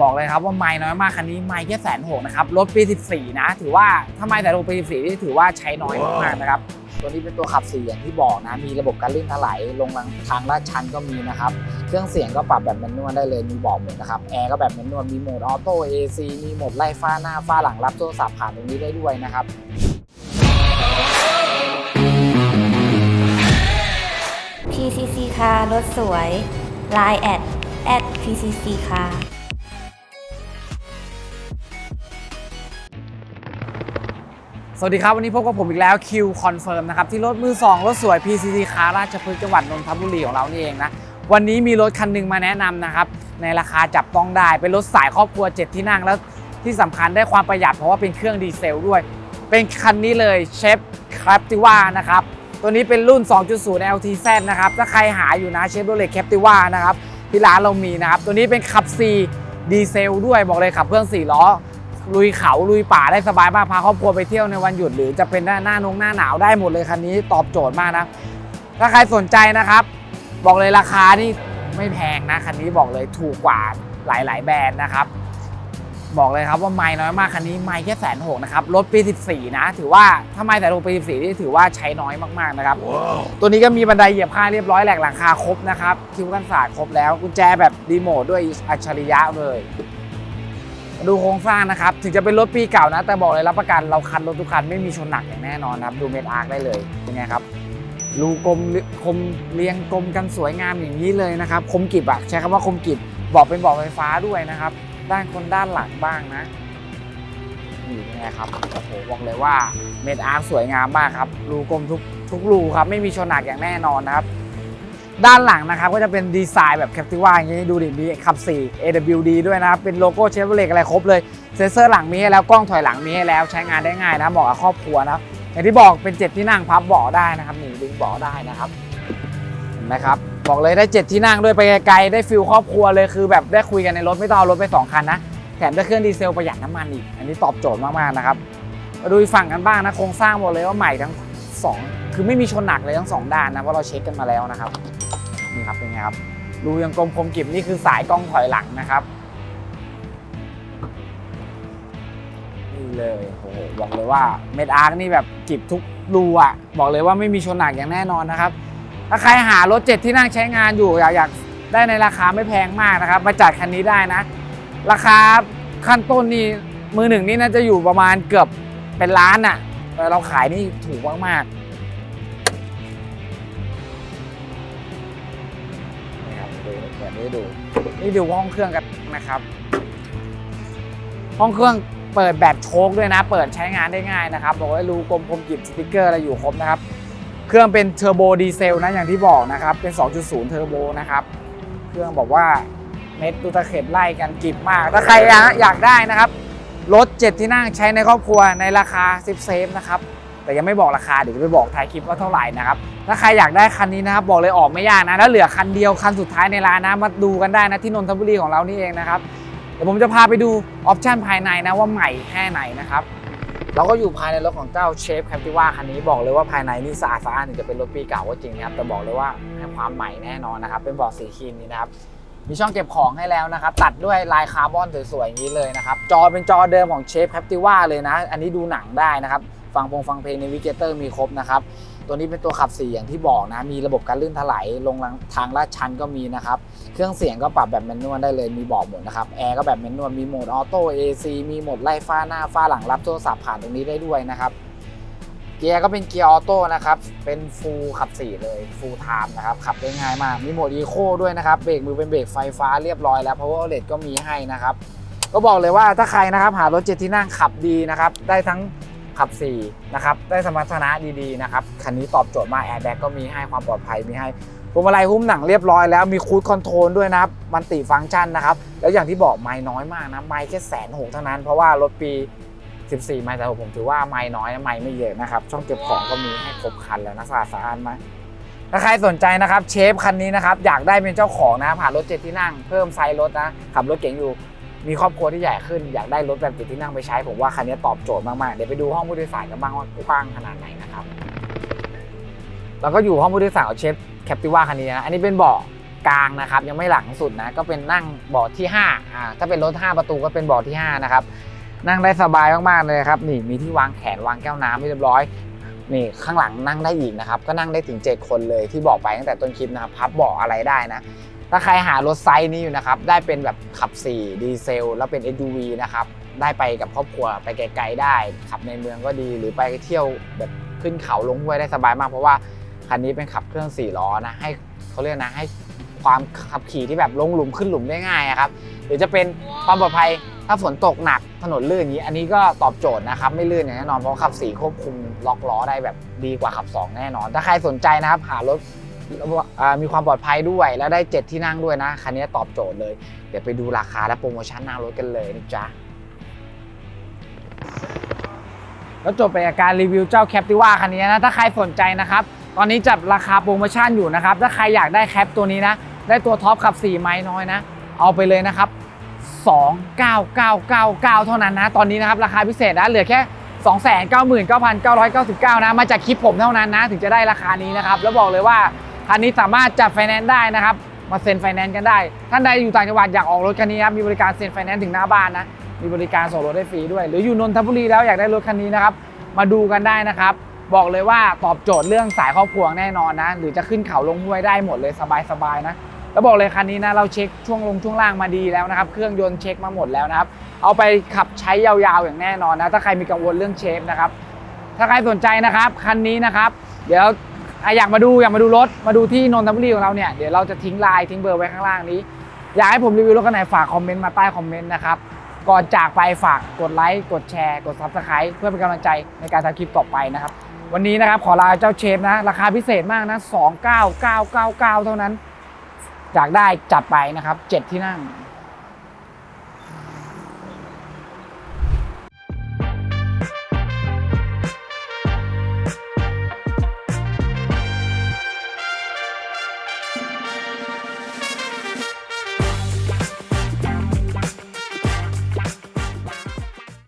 บอกเลยครับว่าไม่น้อยมากคันนี้ไม่แค่แสนหกนะครับรถปี 14 นะ ถือว่าถ้าไม่แต่ลงปี 14 นี่ถือว่าใช้น้อยมากๆนะครับตัวนี้เป็นตัวขับสี่อย่างที่บอกนะ มีระบบการลื่นถลายลงทางลาดชันก็มีนะครับ เครื่องเสียงก็ปรับแบบแมนนวลได้เลย มีบอกหมดนะครับ แอร์ก็แบบแมนนวล มีโหมดออโต้ AC มีโหมดไล่ฟ้าหน้าฟ้าหลังรับโทรศัพท์ผ่านตรงนี้ได้ด้วยนะครับ PCC ค่ะรถสวย Line แอดแอด PCC ค่ะ สวัสดีครับ วันนี้พบกับผมอีกแล้ว Q Confirm นะครับที่รถมือ 2 รถสวย PCT คาราชพฤกษ์จังหวัดนนทบุรีของเรานี่เองนะวันนี้มีรถคันหนึงมาแนะนำนะครับในราคาจับต้องได้ เป็นรถสายครอบครัว 7 ที่นั่งแล้วที่สำคัญได้ความประหยัดเพราะว่าเป็นเครื่องดีเซลด้วย เป็นคันนี้เลยเชฟคาติว่านะครับตัวนี้เป็นรุ่น 2.0 LTZ นะครับถ้าใครหาอยู่นะเชฟโรเลตแคปติว่านะครับที่ร้านเรามีนะครับตัวนี้เป็นขับ C ดีเซลด้วยบอกเลยขับเครื่อง4ล้อ ลุยเขาลุยป่าได้สบายมากพาครอบครัวไปเที่ยวในวันหยุดหรือจะเป็นหน้าหน้านงหน้าหนาวได้หมดเลยคันนี้ตอบโจทย์มากนะถ้าใครสนใจนะครับ บอกเลยราคานี่ไม่แพงนะคันนี้บอกเลยถูกกว่าหลาย ๆ แบรนด์นะครับ บอกเลยครับว่าไม่น้อยมากคันนี้ไม่แค่แสนหกนะครับรถปี14นะ ถือว่าถ้าไม่แต่ลงปี14นี่ถือว่าใช้น้อยมากๆนะครับตัวนี้ก็มีบันไดเหยียบผ้าเรียบร้อยแหลกหลังคาครบนะครับคิ้วกันศาสตร์ครบแล้วกุญแจแบบรีโมทด้วยอัจฉริยะเลยมา ดูโครงสร้างนะครับ ถึงจะเป็นรถปีเก่านะ แต่บอกเลยรับประกันเราคันรถทุกคันไม่มีชนหนักอย่างแน่นอนครับ ดูเมดอาร์คได้เลยเป็นไงครับรูกลมคมเรียงกลมกันสวยงามอย่างนี้เลยนะครับ คมกริบอะใช้คำว่าคมกริบบอกเป็นบอกไฟฟ้าด้วยนะครับ ด้านคนด้านหลังบ้างนะนี่เป็นไงครับโอ้โหบอกเลยว่าเมดอาร์คสวยงามมากครับรูกลมทุกทุกรูครับไม่มีชนหนักอย่างแน่นอนนะครับ ด้านหลังนะครับก็จะเป็นดีไซน์แบบแคปติว่าอย่างนี้ดูดิมีขับ 4 AWD ด้วยนะครับ เป็นโลโก้เชฟโรเลตอะไรครบเลย เซนเซอร์หลังมีให้แล้ว กล้องถอยหลังมีให้แล้วใช้งานได้ง่ายนะเหมาะกับครอบครัวนะอย่างที่บอกเป็น 7 ที่นั่งพับเบาะได้นะครับนี่ดึงเบาะได้นะครับเห็นไหมครับบอกเลยได้ 7 ที่นั่งด้วยไปไกลๆได้ฟิลครอบครัวเลยคือแบบได้คุยกันในรถไม่ต้องเอารถไป 2 คันนะแถมได้เครื่องดีเซลประหยัดน้ำมันอีก อันนี้ตอบโจทย์มากๆนะครับมาดูฝั่งกันบ้างนะโครงสร้างหมดเลยว่าใหม่ทั้งสองคือไม่มีชนหนักเลยทั้งสองด้านนะเพราะเราเช็คกันมาแล้วนะครับ นี่ครับเป็นไงครับรูยังกลมคมกริบนี่คือสายกล้องถอยหลังนะครับนี่เลยโอ้โหบอกเลยว่าเม็ดอาร์คนี่แบบกิบทุกรูอะบอกเลยว่าไม่มีชนหนักอย่างแน่นอนนะครับ ถ้าใครหารถเจ็ดที่นั่งใช้งานอยู่อยากอยากได้ในราคาไม่แพงมากนะครับ มาจัดคันนี้ได้นะ ราคาขั้นต้นนี่มือหนึ่งนี่น่าจะอยู่ประมาณเกือบเป็นล้านอะแต่เราขายนี่ถูกมากๆ นี้ดู นี่ดูห้องเครื่องกันนะครับ ห้องเครื่องเปิดแบบโชคด้วยนะ เปิดใช้งานได้ง่ายนะครับ บอกว่ารูกลมคมกริบสติกเกอร์อะไรอยู่ครบนะครับ เครื่องเป็นเทอร์โบดีเซลนะอย่างที่บอกนะครับ เป็น 2.0 เทอร์โบนะครับ เครื่องบอกว่าเม็ดตูตะเข็บไล่กันกริบมาก ถ้าใครอยากได้นะครับ รถ 7 ที่นั่งใช้ในครอบครัวในราคา10เซฟนะครับ แต่ยังไม่บอกราคาเดี๋ยวจะไปบอกท้ายคลิปว่าเท่าไหร่นะครับถ้าใครอยากได้คันนี้นะครับบอกเลยออกไม่ยากนะแล้วเหลือคันเดียวคันสุดท้ายในร้านนะมาดูกันได้นะที่นนทบุรีของเรานี่เองนะครับเดี๋ยวผมจะพาไปดูออปชันภายในนะว่าใหม่แค่ไหนนะครับเราก็อยู่ภายในรถของเจ้าเชฟแคปติว่าคันนี้บอกเลยว่าภายในนี่สะอาดสะอ้านถึงจะเป็นรถปีเก่าก็จริงนะครับแต่บอกเลยว่าให้ความใหม่แน่นอนนะครับเป็นเบาะสีครีมนี้นะครับมีช่องเก็บของให้แล้วนะครับ ตัดด้วยลายคาร์บอนสวยๆอย่างนี้เลยนะครับ จอเป็นจอเดิมของเชฟแคปติว่าเลยนะ อันนี้ดูหนังได้นะครับ ฟังพงฟังเพลงในวิกเกเตอร์มีครบนะครับ ตัวนี้เป็นตัวขับ4อย่างที่บอกนะ มีระบบการลื่นถลายลงทางลาดชันก็มีนะครับ เครื่องเสียงก็ปรับแบบแมนนวลได้เลย มีบอกหมดนะครับ แอร์ก็แบบแมนนวล มีโหมดออโต้ AC มีโหมดไล่ฟ้าหน้าฟ้าหลังรับโทรศัพท์ผ่านตรงนี้ได้ด้วยนะครับ เกียร์ก็เป็นเกียร์ออโต้นะครับ เป็นฟูลขับ4เลย ฟูลไทม์นะครับ ขับได้ง่ายมาก มีโหมดอีโคด้วยนะครับ เบรกมือเป็นเบรกไฟฟ้าเรียบร้อยแล้ว power outlet ก็มีให้นะครับก็บอกเลยว่าถ้าใครนะครับหารถเจ็ดที่นั่งขับดีนะครับ ได้ทั้ง ขับ4นะครับได้สมรรถนะดีๆนะครับคันนี้ตอบโจทย์มากแอร์แบ็กก็มีให้ความปลอดภัยมีให้พวงมาลัยหุ้มหนังเรียบร้อยแล้วมีคูดคอนโทรลด้วยนะครับมันติฟังก์ชันนะครับแล้วอย่างที่บอกไม้น้อยมากนะไม้แค่แสนหกเท่านั้นเพราะว่ารถปี 14 ไม้แต่ผมถือว่าไม้น้อยนะไม้ไม่เยอะนะครับช่องเก็บของก็มีให้ครบคันแล้วนะสะอาดสะอานไหมถ้าใครสนใจนะครับเชฟคันนี้นะครับอยากได้เป็นเจ้าของนะผ่านรถเจ็ดที่นั่งเพิ่มไซส์รถนะขับรถเก๋งอยู่ มีครอบครัวที่ใหญ่ขึ้นอยากได้รถแบบเจ็ดที่นั่งไปใช้ ผมว่าคันนี้ตอบโจทย์มากๆ เดี๋ยวไปดูห้องผู้โดยสารกันบ้างว่ากว้างขนาดไหนนะครับเราก็อยู่ห้องผู้โดยสารของเชฟแคปติว่าคันนี้นะอันนี้เป็นเบาะกลางนะครับยังไม่หลังสุดนะก็เป็นนั่งเบาะที่5อ่าถ้าเป็นรถ 5 ประตูก็เป็นเบาะที่5นะครับนั่งได้สบายมากๆเลยครับนี่มีที่วางแขนวางแก้วน้ำให้เรียบร้อยนี่ข้างหลังนั่งได้อีกนะครับก็นั่งได้ถึง 7 คนเลยที่บอกไปตั้งแต่ต้นคลิปนะครับพับเบาะอะไรได้นะ ถ้าใครหารถไซส์นี้อยู่นะครับ ได้เป็นแบบขับ 4 ดีเซล แล้วเป็น SUV นะครับ ได้ไปกับครอบครัวไปไกลๆได้ ขับในเมืองก็ดีหรือไปเที่ยวแบบขึ้นเขาลงห้วยได้สบายมาก เพราะว่าคันนี้เป็นขับเครื่อง4ล้อนะให้เขาเรียกนะให้ความขับขี่ที่แบบลงหลุมขึ้นหลุมได้ง่ายอะครับหรือจะเป็นความปลอดภัยถ้าฝนตกหนักถนนลื่นอย่างนี้ อันนี้ก็ตอบโจทย์นะครับ ไม่ลื่นอย่างแน่นอนเพราะขับ4ควบคุมล็อกล้อได้แบบดีกว่าขับ 2 แน่นอน ถ้าใครสนใจนะครับหารถอ่า มีความปลอดภัยด้วยแล้วได้ 7 ที่นั่งด้วยนะ คันนี้ตอบโจทย์เลย เดี๋ยวไปดูราคาและโปรโมชั่นหน้ารถกันเลยนะจ๊ะแล้วจบไปกับการรีวิวเจ้าแคปติว่าคันนี้นะถ้าใครสนใจนะครับ ตอนนี้จัดราคาโปรโมชั่นอยู่นะครับ ถ้าใครอยากได้แคปตัวนี้นะ ได้ตัวท็อปขับ 4 ไม้น้อยนะ เอาไปเลยนะครับ 29999 เท่านั้นนะ ตอนนี้นะครับราคาพิเศษนะเหลือแค่ 299,999 นะ มาจากคลิปผมเท่านั้นนะ ถึงจะได้ราคานี้นะครับ แล้วบอกเลยว่า คันนี้สามารถจัดไฟแนนซ์ได้นะครับ มาเซ็นไฟแนนซ์กันได้ ท่านใดอยู่ต่างจังหวัดอยากออกรถคันนี้ครับมีบริการเซ็นไฟแนนซ์ถึงหน้าบ้านนะ มีบริการส่งรถได้ฟรีด้วย หรืออยู่นนทบุรีแล้วอยากได้รถคันนี้นะครับ มาดูกันได้นะครับ บอกเลยว่าตอบโจทย์เรื่องสายครอบครัวแน่นอนนะ หรือจะขึ้นเขาลงห้วยได้หมดเลยสบายๆนะแล้วบอกเลยคันนี้นะเราเช็คช่วงลงช่วงล่างมาดีแล้วนะครับเครื่องยนต์เช็คมาหมดแล้วนะครับเอาไปขับใช้ยาวๆอย่างแน่นอนนะถ้าใครมีกังวลเรื่องเชฟนะครับถ้าใครสนใจนะครับคันนี้นะครับ เดี๋ยว อะอยากมาดูอยากมาดูรถมาดูที่นนทบุรีของเราเนี่ยเดี๋ยวเราจะทิ้งไลน์ทิ้งเบอร์ไว้ข้างล่างนี้ อยากให้ผมรีวิวรถคันไหนฝากคอมเมนต์มาใต้คอมเมนต์นะครับก่อนจากไปฝากกดไลค์กดแชร์กด Subscribe เพื่อเป็นกำลังใจในการทำคลิปต่อไปนะครับ วันนี้นะครับขอลาเจ้าเชฟนะ ราคาพิเศษมากนะ 29999 เท่านั้น จากได้จัดไปนะครับ 7 ที่นั่ง